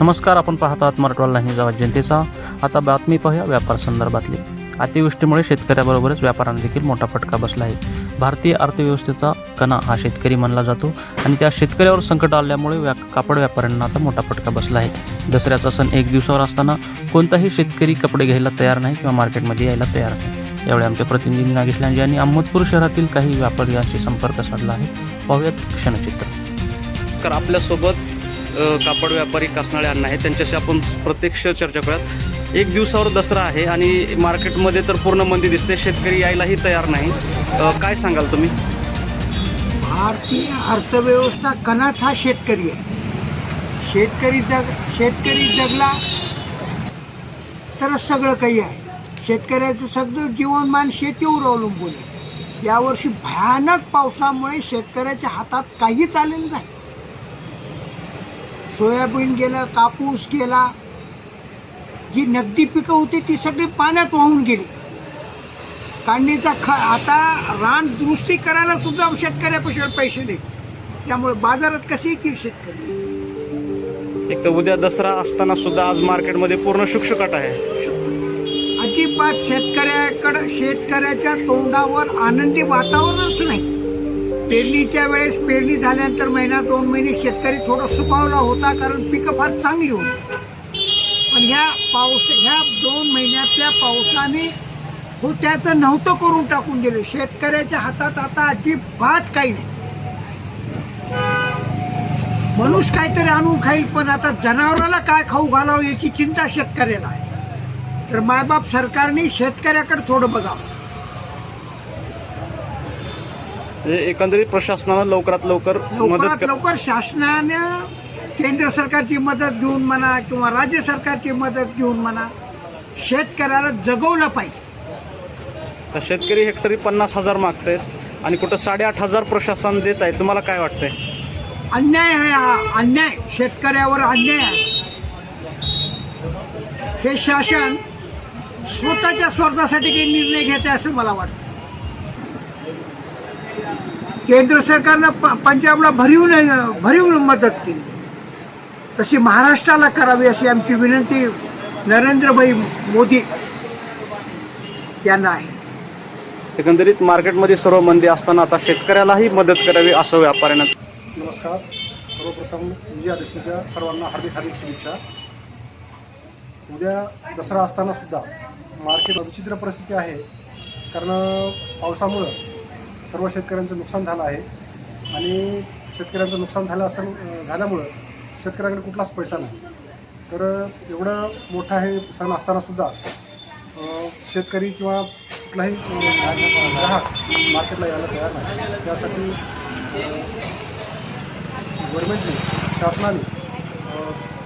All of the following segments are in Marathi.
नमस्कार आपण पाहतात मराठवाडा लाईनी गावात जनतेचा. आता बातमी पाहूया व्यापार संदर्भातली. अतिवृष्टीमुळे शेतकऱ्याबरोबरच व्यापाऱ्यांना देखील मोठा फटका बसला आहे. भारतीय अर्थव्यवस्थेचा कणा हा शेतकरी मानला जातो आणि त्या शेतकऱ्यावर संकट आल्यामुळे व्या कापड व्यापाऱ्यांना आता मोठा फटका बसला आहे. दसऱ्याचा सण एक दिवसावर असताना कोणताही शेतकरी कपडे घ्यायला तयार नाही किंवा मार्केटमध्ये यायला तयार नाही. यावेळी आमच्या प्रतिनिधी नागेश लांजे यांनी अहमदपूर शहरातील काही व्यापाऱ्यांशी संपर्क साधला आहे. पाहूयात क्षणचित्र. तर आपल्यासोबत कापड व्यापारी कासनाळे अण्णा आहे त्यांच्याशी आपण प्रत्यक्ष चर्चा करूयात. एक दिवसावर दसरा आहे आणि मार्केटमध्ये तर पूर्ण मंदी दिसते शेतकरी यायलाही तयार नाही. काय सांगाल तुम्ही? भारतीय अर्थव्यवस्था कणाच हा शेतकरी आहे. शेतकरी जग शेतकरी जगला तरच सगळं काही आहे. शेतकऱ्याचं सगळं जीवनमान शेतीवर अवलंबून आहे. यावर्षी भयानक पावसामुळे शेतकऱ्याच्या हातात काहीच आलेलं नाही. सोयाबीन गेलं कापूस गेला जी नगदी पिकं होती ती सगळी पाण्यात वाहून गेली. काढणीचा ख आता रान दुरुस्ती करायला सुद्धा शेतकऱ्यापाशी पैसे नाही. त्यामुळे बाजारात कसे येतील शेतकरी? एक तर उद्या दसरा असताना सुद्धा आज मार्केटमध्ये पूर्ण शुकशुकाट आहे. अजिबात शेतकऱ्याकडं शेतकऱ्याच्या तोंडावर आनंदी वातावरणच नाही. पेरणीच्या वेळेस पेरणी झाल्यानंतर महिना दोन महिने शेतकरी थोडं सुकावला होता कारण पिकं फार चांगली होती. पण ह्या पाऊस ह्या दोन महिन्यातल्या पावसाने हो त्याचं नव्हतं करून टाकून दिलं. शेतकऱ्याच्या हातात आता अजिबात काही नाही. मनुष्य काहीतरी आणून खाईल पण आता जनावराला काय खाऊ घालावं याची चिंता शेतकऱ्याला आहे. तर मायबाप सरकारने शेतकऱ्याकडे थोडं बघावं. म्हणजे एकंदरीत प्रशासनानं लवकरात लवकर मदत लवकरात कर. लवकर शासनानं केंद्र सरकारची मदत घेऊन म्हणा किंवा राज्य सरकारची मदत घेऊन म्हणा शेतकऱ्याला जगवलं पाहिजे. तर शेतकरी हेक्टरी पन्नास हजार मागतायत आणि कुठं साडेआठ हजार प्रशासन देत आहे. तुम्हाला काय वाटतंय? अन्याय आहे हा अन्याय. शेतकऱ्यावर अन्याय आहे. हे शासन स्वतःच्या स्वार्थासाठी काही निर्णय घेते असं मला वाटतं. केंद्र सरकारनं प पंजाबला भरीव नाही- भरीव मदत केली. तशी महाराष्ट्राला करावी अशी आमची विनंती नरेंद्रभाई मोदी यांना आहे. एकंदरीत मार्केटमध्ये सर्व मंदी असताना आता शेतकऱ्यालाही मदत करावी असं व्यापाऱ्यांना नमस्कार. सर्वप्रथम विजयादशमीच्या सर्वांना हार्दिक हार्दिक शुभेच्छा. उद्या दसरा असताना सुद्धा मार्केट विचित्र परिस्थिती आहे. कारण पावसामुळं सर्व शेतकऱ्यांचं नुकसान झालं आहे. आणि शेतकऱ्यांचं नुकसान झालं असं झाल्यामुळं शेतकऱ्याकडे कुठलाच पैसा नाही. तर एवढं मोठा हे सण असतानासुद्धा शेतकरी किंवा कुठलाही ग्राहक मार्केटला यायला तयार नाही. त्यासाठी गव्हर्नमेंटने शासनाने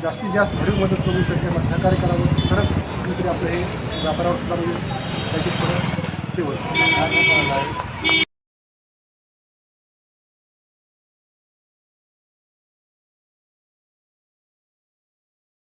जास्तीत जास्त भरीव मदत करून शेतकऱ्यांना सहकार्य करावं. खरंच कुठेतरी आपलं हे व्यापारावर सुद्धा म्हणजे त्याची थोडं ते होईल.